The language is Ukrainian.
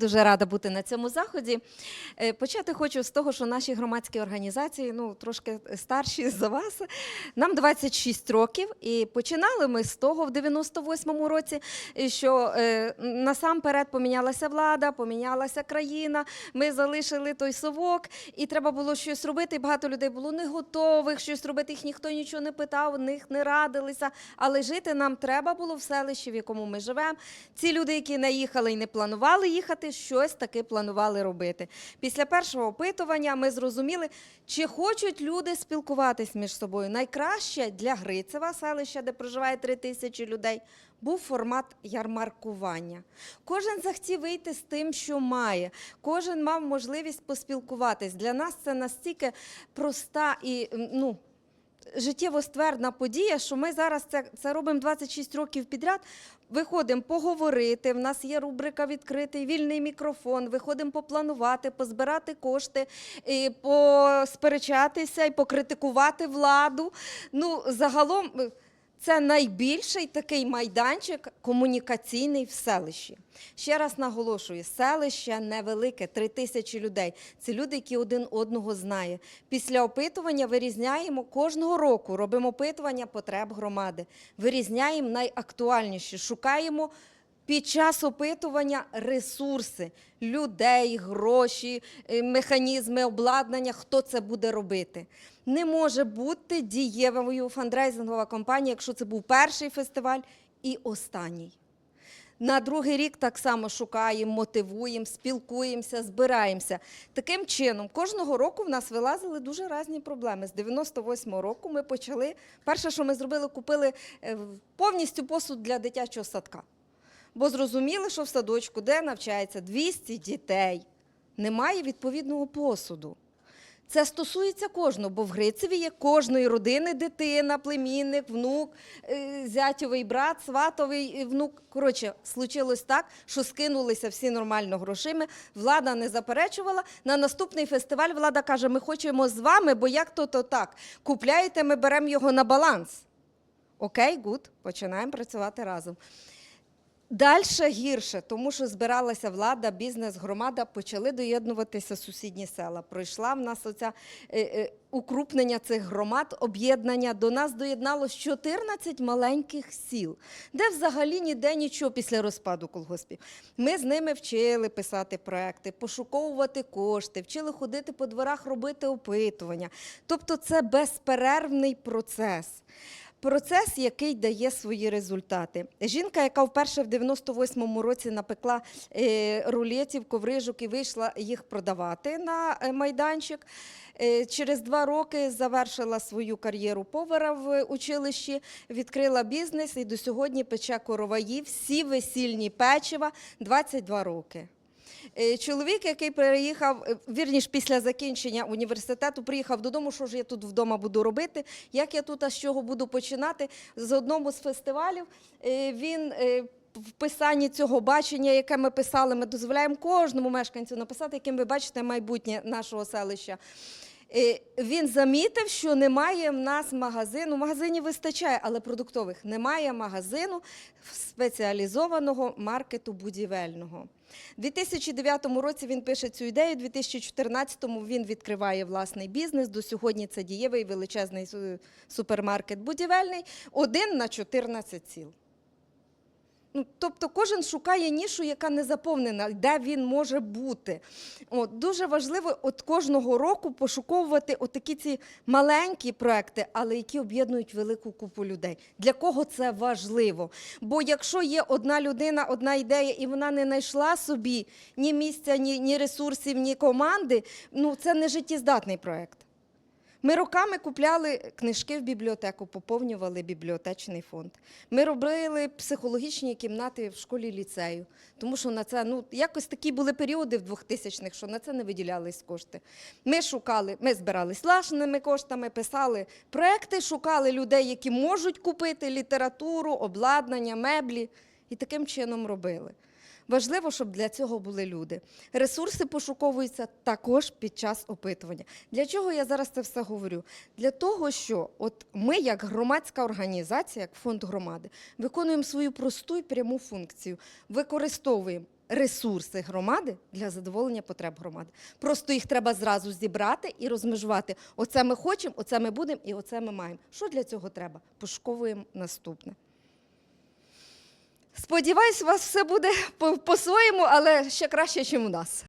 Дуже рада бути на цьому заході. Е, Почати хочу з того, що наші громадські організації, ну трошки старші за вас, нам 26 років, і починали ми з того в 98-му році, що е, насамперед помінялася влада, помінялася країна. Ми залишили той совок, і треба було щось робити. Багато людей було не готових щось робити. Їх ніхто нічого не питав, них не радилися. Але жити нам треба було в селищі, в якому ми живемо. Ці люди, які наїхали і не планували їхати, щось таки планували робити. Після першого опитування ми зрозуміли, чи хочуть люди спілкуватись між собою. Найкраще для Грицева селища, де проживає три тисячі людей, був формат ярмаркування. Кожен захотів вийти з тим, що має. Кожен мав можливість поспілкуватись. Для нас це настільки проста і ну. Життєво ствердна подія, що ми зараз це, це робимо 26 років підряд. Виходимо поговорити. В нас є рубрика відкритий, вільний мікрофон. Виходимо попланувати, позбирати кошти, і посперечатися і покритикувати владу. Ну, загалом. Це найбільший такий майданчик комунікаційний в селищі. Ще раз наголошую: селище невелике, три тисячі людей. Це люди, які один одного знають. Після опитування вирізняємо кожного року, робимо опитування потреб громади. Вирізняємо найактуальніші, шукаємо. Під час опитування ресурси людей, гроші, е, механізми обладнання, хто це буде робити. Не може бути дієвою фандрейзингова компанія, якщо це був перший фестиваль і останній. На другий рік так само шукаємо, мотивуємо, спілкуємося, збираємося. Таким чином, кожного року в нас вилазили дуже різні проблеми. З 98-го року ми почали. Перше, що ми зробили, купили е, повністю посуд для дитячого садка. Бо зрозуміли, що в садочку, де навчається 200 дітей, немає відповідного посуду. Це стосується кожного, бо в Грицеві є кожної родини дитина, племінник, внук, е, зятьовий брат, сватовий внук. Коротше, случилось так, що скинулися всі нормально грошима. Влада не заперечувала. На наступний фестиваль влада каже: ми хочемо з вами, бо як то то так. Купляєте, ми беремо його на баланс. Окей, гуд, починаємо працювати разом. Дальше гірше, тому що збиралася влада, бізнес, громада, почали доєднуватися сусідні села. Пройшла в нас оця е, е, укрупнення цих громад, об'єднання. До нас доєдналось 14 маленьких сіл, де взагалі ніде нічого після розпаду колгоспів. Ми з ними вчили писати проекти, пошуковувати кошти, вчили ходити по дворах, робити опитування. Тобто це безперервний процес. Процес, який дає свої результати. Жінка, яка вперше в 98-му році напекла е, рулетів, коврижок і вийшла їх продавати на е, майданчик. е, Через два роки завершила свою кар'єру повара в училищі, відкрила бізнес і до сьогодні пече короваї, всі весільні печива 22 роки. Е, Чоловік, який приїхав, е, вірніш, після закінчення університету, приїхав додому, що ж я тут вдома буду робити, як я тут, а з чого буду починати. З одному з фестивалів е, він. В писанні цього бачення, яке ми писали, ми дозволяємо кожному мешканцю написати, яким ви бачите майбутнє нашого селища. Він замітив, що немає в нас магазину. Магазинів вистачає, але продуктових немає магазину спеціалізованого маркету будівельного. У 2009 році він пише цю ідею, у 2014 він відкриває власний бізнес. До сьогодні це дієвий величезний супермаркет будівельний, один на 14 сіл. Ну, тобто кожен шукає нішу, яка не заповнена, де він може бути. От, дуже важливо от кожного року пошуковувати отакі ці маленькі проекти, але які об'єднують велику купу людей. Для кого це важливо? Бо якщо є одна людина, одна ідея, і вона не знайшла собі ні місця, ні, ні ресурсів, ні команди, ну це не життєздатний проект. Ми роками купляли книжки в бібліотеку, поповнювали бібліотечний фонд. Ми робили психологічні кімнати в школі ліцею, тому що на це ну якось такі були періоди в 2000-х, що на це не виділялись кошти. Ми шукали, ми збирались власними коштами, писали проекти, шукали людей, які можуть купити літературу, обладнання, меблі, і таким чином робили. Важливо, щоб для цього були люди. Ресурси пошуковуються також під час опитування. Для чого я зараз це все говорю? Для того, що от ми, як громадська організація, як фонд громади, виконуємо свою просту і пряму функцію, використовуємо. Ресурси громади для задоволення потреб громади. Просто їх треба зразу зібрати і розмежувати. Оце ми хочемо, оце ми будемо і оце ми маємо. Що для цього треба? Пошуковуємо наступне. Сподіваюсь, у вас все буде по-своєму, але ще краще, ніж у нас.